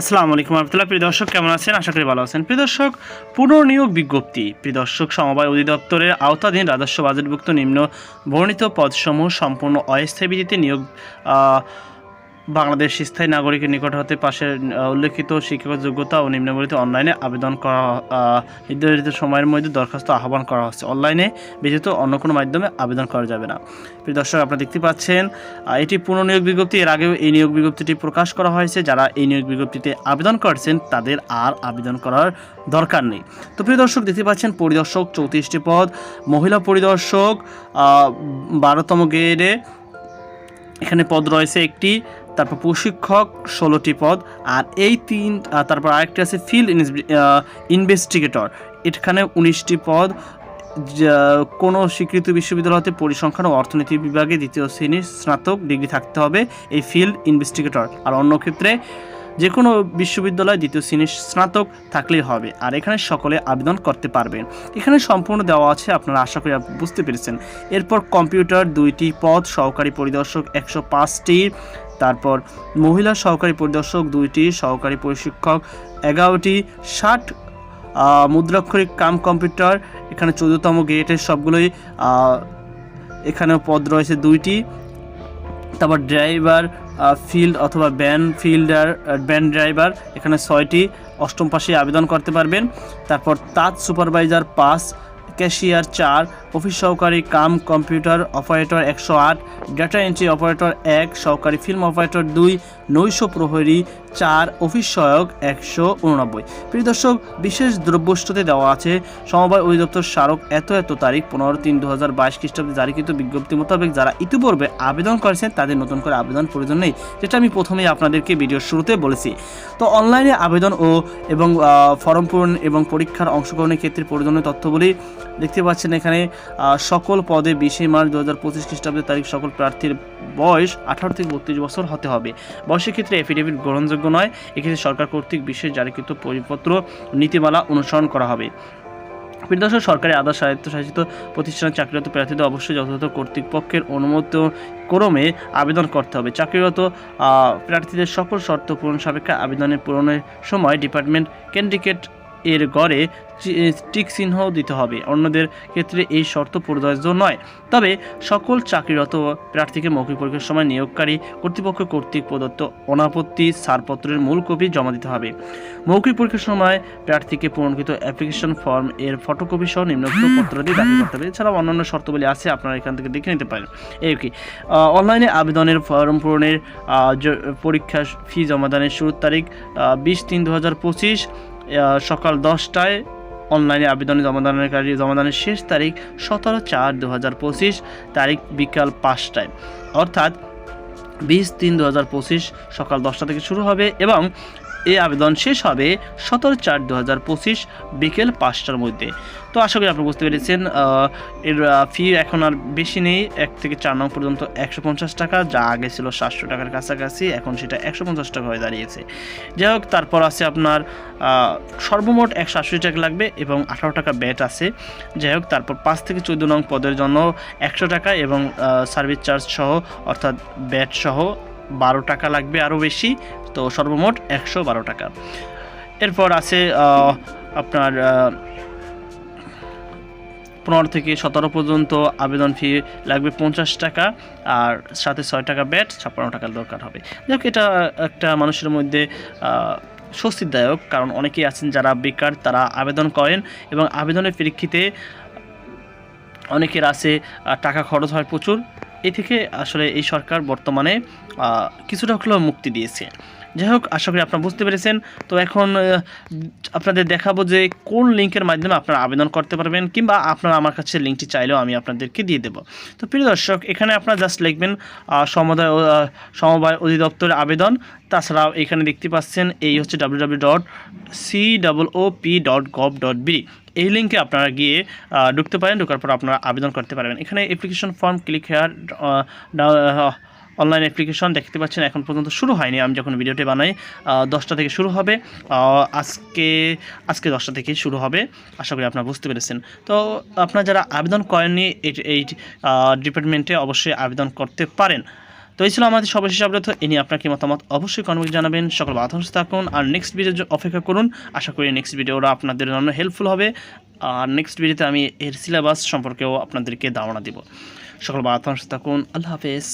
আসসালামু আলাইকুম রহমতুল্লাহ। প্রিয় দর্শক, কেমন আছেন? আশা করি ভালো আছেন। প্রিয় দর্শক, পুনর্নিয়োগ বিজ্ঞপ্তি। প্রিয় দর্শক, সমবায় অধিদপ্তরের আওতাধীন রাজস্ব বাজেটভুক্ত নিম্ন বর্ণিত পদসমূহ সম্পূর্ণ অস্থায়ী ভিত্তিতে নিয়োগ বাংলাদেশ স্থায়ী নাগরিকের নিকট হতে পাশের উল্লেখিত শিক্ষাগত যোগ্যতা ও নিম্নবর্ণিত অনলাইনে আবেদন করা নির্ধারিত সময়ের মধ্যে দরখাস্ত আহ্বান করা হচ্ছে। অনলাইনে ব্যতীত অন্য কোনো মাধ্যমে আবেদন করা যাবে না। প্রিয় দর্শক, আপনারা দেখতে পাচ্ছেন এটি পুনর্নিয়োগ বিজ্ঞপ্তি। এর আগেও এই নিয়োগ বিজ্ঞপ্তিটি প্রকাশ করা হয়েছে। যারা এই নিয়োগ বিজ্ঞপ্তিতে আবেদন করছেন, তাদের আর আবেদন করার দরকার নেই। তো প্রিয় দর্শক, দেখতে পাচ্ছেন, পরিদর্শক চৌত্রিশটি পদ, মহিলা পরিদর্শক বারোতম গ্রেডে এখানে পদ রয়েছে একটি। তারপর প্রশিক্ষক ষোলোটি পদ, আর এই তিন তারপর আরেকটি আছে ফিল্ড ইনভেস্টিগেটর এখানে উনিশটি পদ কোনো স্বীকৃত বিশ্ববিদ্যালয় হতে পরিসংখ্যান ও অর্থনীতি বিভাগে দ্বিতীয় শ্রেণির স্নাতক ডিগ্রি থাকতে হবে এই ফিল্ড ইনভেস্টিগেটর আর অন্য ক্ষেত্রে যে কোনো বিশ্ববিদ্যালয় দ্বিতীয় শ্রেণির স্নাতক থাকলেই হবে, আর এখানে সকলে আবেদন করতে পারবেন। এখানে সম্পূর্ণ দেওয়া আছে, আপনারা আশা করি বুঝতে পেরেছেন। এরপর কম্পিউটার দুইটি পদ, সহকারী পরিদর্শক একশো পাঁচটি তারপর মহিলা সহকারী পরিদর্শক দুইটি সহকারী প্রশিক্ষক এগারোটি ষাট মুদ্রাক্ষরিক কাম কম্পিউটার এখানে চোদ্দতম গ্রেডের সবগুলোই আহ, এখানেও পদ রয়েছে দুইটি। তারপর ড্রাইভার ফিল্ড অথবা ব্যান ফিল্ডার ব্যান ড্রাইভার এখানে ছয়টি। অষ্টম পাশে আবেদন করতে পারবেন। তারপর তাঁত সুপারভাইজার পাস ক্যাশিয়ার চার, অফিস সহকারী কাম কম্পিউটার অপারেটর একশো আট, ডেটা এন্ট্রি অপারেটর এক, সহকারী ফিল্ম অপারেটর দুই নৈশ প্রহরী চার অফিস সহায়ক একশো উননব্বই। প্রিয় দর্শক, বিশেষ দ্রব্যষ্টতে দেওয়া আছে, সমবায় অধিদপ্তর স্মারক এত এত তারিখ পনেরো তিন দু হাজার বাইশ খ্রিস্টাব্দে জারিকৃত বিজ্ঞপ্তি মোতাবেক যারা ইতিপূর্বে আবেদন করেছেন, তাদের নতুন করে আবেদন প্রয়োজন নেই, যেটা আমি প্রথমেই আপনাদেরকে ভিডিওর শুরুতে বলেছি। তো অনলাইনে আবেদন ও এবং ফর্ম পূরণ এবং পরীক্ষার অংশগ্রহণের ক্ষেত্রে প্রয়োজনীয় তথ্যগুলি দেখতে পাচ্ছেন এখানে সকল পদে বিশে মার্চ দু হাজার পঁচিশ খ্রিস্টাব্দের তারিখ সকল প্রার্থীর বয়স আঠারো থেকে বত্রিশ বছর হতে হবে। বয়সের ক্ষেত্রে এফিডেভিট গ্রহণযোগ্য নয়। এক্ষেত্রে সরকার কর্তৃক বিশেষ জারিকৃত পরিপত্র, নীতিমালা অনুসরণ করা হবে। প্রিয়দর্শক সরকারি আধা স্বায়ত্তশাসিত প্রতিষ্ঠানে চাকরিরত প্রার্থীদের অবশ্যই যথাযথ কর্তৃপক্ষের অনুমোদিত ক্রমে আবেদন করতে হবে। চাকরিরত প্রার্থীদের সকল শর্ত পূরণ সাপেক্ষে আবেদনের পূরণের সময় ডিপার্টমেন্ট ক্যান্ডিডেট এর গড়ে টিক চিহ্ন দিতে হবে। অন্যদের ক্ষেত্রে এই শর্ত প্রযোজ্য নয়। তবে সকল চাকরিরত প্রার্থীকে মৌখিক পরীক্ষার সময় নিয়োগকারী কর্তৃপক্ষ কর্তৃক প্রদত্ত অনাপত্তি ছাড়পত্রের মূল কপি জমা দিতে হবে। মৌখিক পরীক্ষার সময় প্রার্থীকে পূরণকৃত অ্যাপ্লিকেশন ফর্ম এর ফটোকপি সহ নিম্নোক্ত পত্রাদি দাখিল করতে হবে। এছাড়াও অন্যান্য শর্তাবলী আছে, আপনারা এখান থেকে দেখে নিতে পারেন। এই কি? অনলাইনে আবেদনের ফর্ম পূরণের পরীক্ষা ফি জমাদানের শুরুর তারিখ বিশ তিন দু হাজার পঁচিশ। সকাল দশটায় অনলাইনে আবেদনে জমাদানের কার্য জমাদানের শেষ তারিখ সতেরো চার দু তারিখ বিকাল পাঁচটায়। অর্থাৎ বিশ তিন দু সকাল দশটা থেকে শুরু হবে এবং এই আবেদন শেষ হবে সতেরো চার দু হাজার পঁচিশ বিকেল পাঁচটার মধ্যে। তো আশা করি আপনি বুঝতে পেরেছেন এর ফি এখন আর বেশি নেই, এক থেকে চার নং পর্যন্ত একশো পঞ্চাশ টাকা, যা আগে ছিল সাতশো টাকার কাছাকাছি, এখন সেটা একশো পঞ্চাশ টাকা হয়ে দাঁড়িয়েছে। যাই হোক, তারপর আছে আপনার সর্বমোট একশো আশি টাকা লাগবে এবং আঠারো টাকা ব্যাট আছে। যাই হোক, তারপর পাঁচ থেকে চোদ্দ নং পদের জন্য একশো টাকা এবং সার্ভিস চার্জ সহ, অর্থাৎ ব্যাট সহ বারো টাকা লাগবে আরও বেশি, তো সর্বমোট একশো বারো টাকা। এরপর আছে আপনার পনেরো থেকে সতেরো পর্যন্ত আবেদন ফি লাগবে পঞ্চাশ টাকা, আর সাথে ছয় টাকা ব্যাট, ছাপ্পান্ন টাকার দরকার হবে। যাই হোক, এটা একটা মানুষের মধ্যে স্বস্তিদায়ক, কারণ অনেকেই আছেন যারা বেকার, তারা আবেদন করেন এবং আবেদনের প্রেক্ষিতে অনেকের আছে টাকা খরচ হয় প্রচুর। এ থেকে আসলে এই সরকার বর্তমানে কিছুটা হলেও মুক্তি দিয়েছে। যাই হোক, আশা করি আপনারা বুঝতে পেরেছেন। তো এখন আপনাদের দেখাবো যে কোন লিঙ্কের মাধ্যমে আপনারা আবেদন করতে পারবেন কিংবা আপনারা আমার কাছে লিঙ্কটি চাইলেও আমি আপনাদেরকে দিয়ে দেবো। তো প্রিয় দর্শক, এখানে আপনারা জাস্ট লিখবেন সমবায় সমবায় অধিদপ্তরের আবেদন। তাছাড়াও এখানে দেখতে পাচ্ছেন, এই হচ্ছে W dot C double O P dot gov dot B এই লিঙ্কে আপনারা গিয়ে ঢুকতে পারেন, ঢোকার পর আপনারা আবেদন করতে পারবেন। এখানে application form click here online application দেখতে পাচ্ছেন, এখন পর্যন্ত শুরু হয়নি। আমি যখন ভিডিওটি বানাই দশটা থেকে শুরু হবে আজকে আজকে দশটা থেকে শুরু হবে, আশা করি আপনারা বুঝতে পেরেছেন। তো আপনারা যারা আবেদন করেননি এই- ডিপার্টমেন্টে অবশ্যই আবেদন করতে পারেন। তো এই ছিল আমাদের সর্বশেষ আপডেট এ নিয়ে আপনার কি মতামত অবশ্যই কমেন্ট জানাবেন। সকল বাধাংশ থাকুন। আর নেক্সট ভিডিও অপেক্ষা করুন। আশা করি নেক্সট ভিডিওরা আপনাদের জন্য হেল্পফুল হবে। আর নেক্সট ভিডিওতে আমি এর সিলেবাস সম্পর্কেও আপনাদেরকে ধারণা দিব। সকল বাধাংশ থাকুন। আল্লাহ হাফেজ।